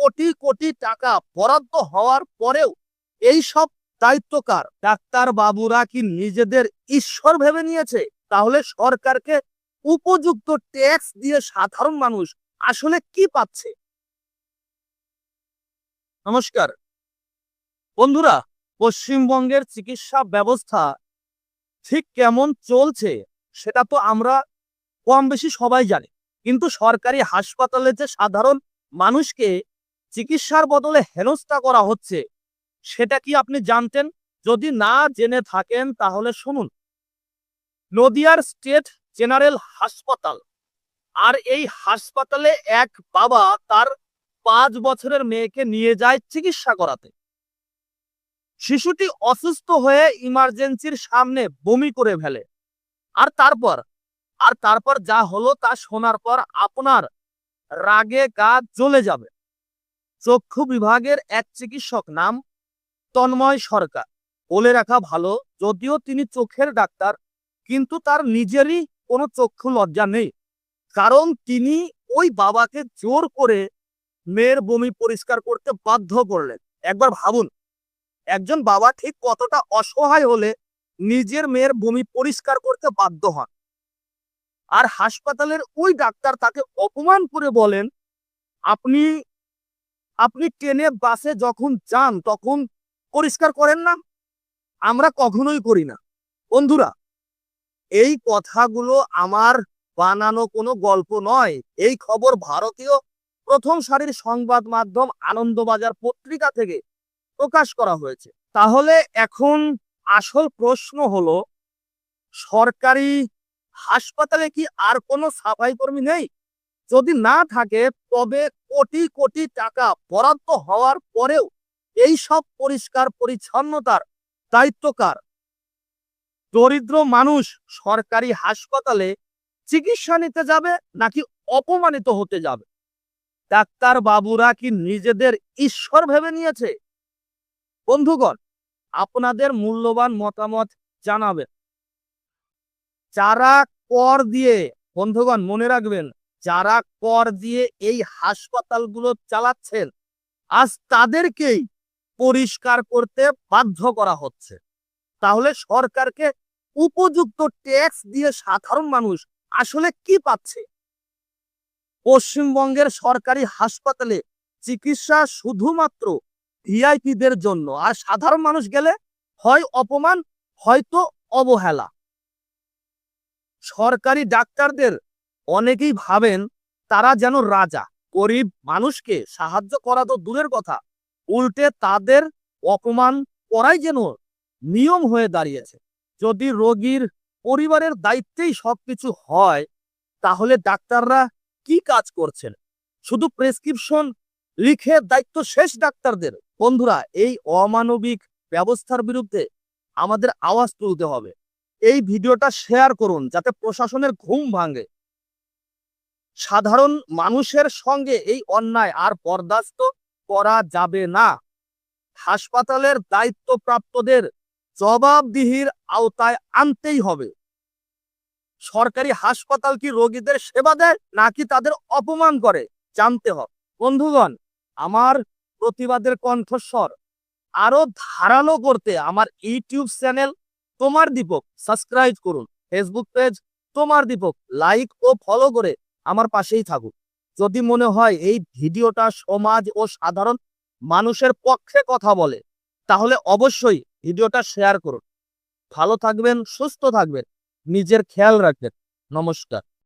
কোটি কোটি টাকা বরাদ্দ হওয়ার পরেও এই সব দায়িত্বকার ডাক্তার বাবুরা কি নিজেদের ঈশ্বর ভেবে নিয়েছে? তাহলে সরকারকে উপযুক্ত ট্যাক্স দিয়ে সাধারণ মানুষ আসলে কি পাচ্ছে? নমস্কার। বন্ধুরা, পশ্চিমবঙ্গের চিকিৎসা ব্যবস্থা ঠিক কেমন চলছে সেটা তো আমরা কম বেশি সবাই জানি। কিন্তু সরকারি হাসপাতালে যে সাধারণ মানুষকে চিকিৎসার বদলে হেনস্থা করা হচ্ছে। সেটা কি আপনি জানতেন? যদি না জেনে থাকেন, তাহলে শুনুন। নদিয়ার স্টেট জেনারেল হাসপাতাল। আর এই হাসপাতালে এক বাবা তার পাঁচ বছরের মেয়েকে নিয়ে যায় চিকিৎসা করাতে। শিশুটি অসুস্থ হয়ে ইমার্জেন্সির সামনে বমি করে ফেলে। আর তারপর? আর তারপর যা হলো তা শোনার পর আপনার রাগে গা জ্বলে যাবে। চক্ষু বিভাগের এক চিকিৎসক নাম তন্ময় সরকার। বলে রাখা ভালো, যদিও তিনি চোখের ডাক্তার, কিন্তু তার নিজেরই কোনো চক্ষু লজ্জা নেই। কারণ তিনি ওই বাবাকে জোর করে মেয়ের বমি পরিষ্কার করতে বাধ্য করলেন। একবার ভাবুন, একজন বাবা ঠিক কতটা অসহায় হলে নিজের মেয়ের বমি পরিষ্কার করতে বাধ্য হন। আর হাসপাতালের ওই ডাক্তার তাকে অপমান করে বলেন, আপনি আপনি ট্রেনে, বাসে যখন যান, তখন পরিষ্কার করেন না? আমরা কখনোই করি না। বন্ধুরা, এই কথাগুলো আমার বানানো কোনো গল্প নয়। এই খবর ভারতীয় প্রথম সারির সংবাদ মাধ্যম আনন্দবাজার পত্রিকা থেকে প্রকাশ করা হয়েছে। তাহলে এখন আসল প্রশ্ন হলো, সরকারি হাসপাতালে কি আর কোনো সাফাই কর্মী নেই? যদি না থাকে, তবে কোটি কোটি টাকা বরাদ্দ হওয়ার পরেও এই সব পরিষ্কার পরিচ্ছন্নতার দায়িত্বকার দরিদ্র মানুষ সরকারি হাসপাতালে চিকিৎসা নিতে যাবে নাকি অপমানিত হতে যাবে? ডাক্তার বাবুরা কি নিজেদের ঈশ্বর ভেবে নিয়েছে? বন্ধুগণ, আপনাদের মূল্যবান মতামত জানাবেন। যারা কর দিয়ে, বন্ধুগণ মনে রাখবেন যারা কর দিয়ে এই হাসপাতালগুলো চালাচ্ছেন, আজ তাদেরকেই পরিষ্কার করতে বাধ্য করা হচ্ছে। তাহলে সরকারকে উপযুক্ত ট্যাক্স দিয়ে সাধারণ মানুষ আসলে কি পাচ্ছে? পশ্চিমবঙ্গের সরকারি হাসপাতালে চিকিৎসা শুধুমাত্র ভিআইপিদের জন্য, আর সাধারণ মানুষ গেলে হয় অপমান, হয়তো অবহেলা। সরকারি ডাক্তারদের অনেকেই ভাবেন তারা যেন রাজা, গরিব মানুষকে সাহায্য করা তো দূরের কথা, উল্টে তাদের অপমান করাই যেন নিয়ম হয়ে দাঁড়িয়েছে। যদি রোগীর পরিবারের দায়িত্বেই সবকিছু হয়, তাহলে ডাক্তাররা কি কাজ করছেন? শুধু প্রেসক্রিপশন লিখে দায়িত্ব শেষ ডাক্তারদের। বন্ধুরা, এই অমানবিক ব্যবস্থার বিরুদ্ধে আমাদের আওয়াজ তুলতে হবে। এই ভিডিওটা শেয়ার করুন যাতে প্রশাসনের ঘুম ভাঙে। সাধারণ মানুষের সঙ্গে এই অন্যায় আর বরদাস্ত করা যাবে না। হাসপাতালের দায়িত্বপ্রাপ্তদের জবাবদিহির আওতায় আনতেই হবে। সরকারি হাসপাতাল কি রোগীদের সেবা দেয়, নাকি তাদের অপমান করে? জানতে হবে। বন্ধুগণ, আমার প্রতিবাদের কণ্ঠস্বর আরও ধারালো করতে আমার ইউটিউব চ্যানেল তোমার দীপক সাবস্ক্রাইব করুন। ফেসবুক পেজ তোমার দীপক। লাইক ও ফলো করে আমার পাশেই থাকুক। যদি মনে হয় এই ভিডিওটা সমাজ ও সাধারণ মানুষের পক্ষে কথা বলে, তাহলে অবশ্যই ভিডিওটা শেয়ার করুন। ভালো থাকবেন, সুস্থ থাকবেন। নিজের খেয়াল রাখবেন। নমস্কার।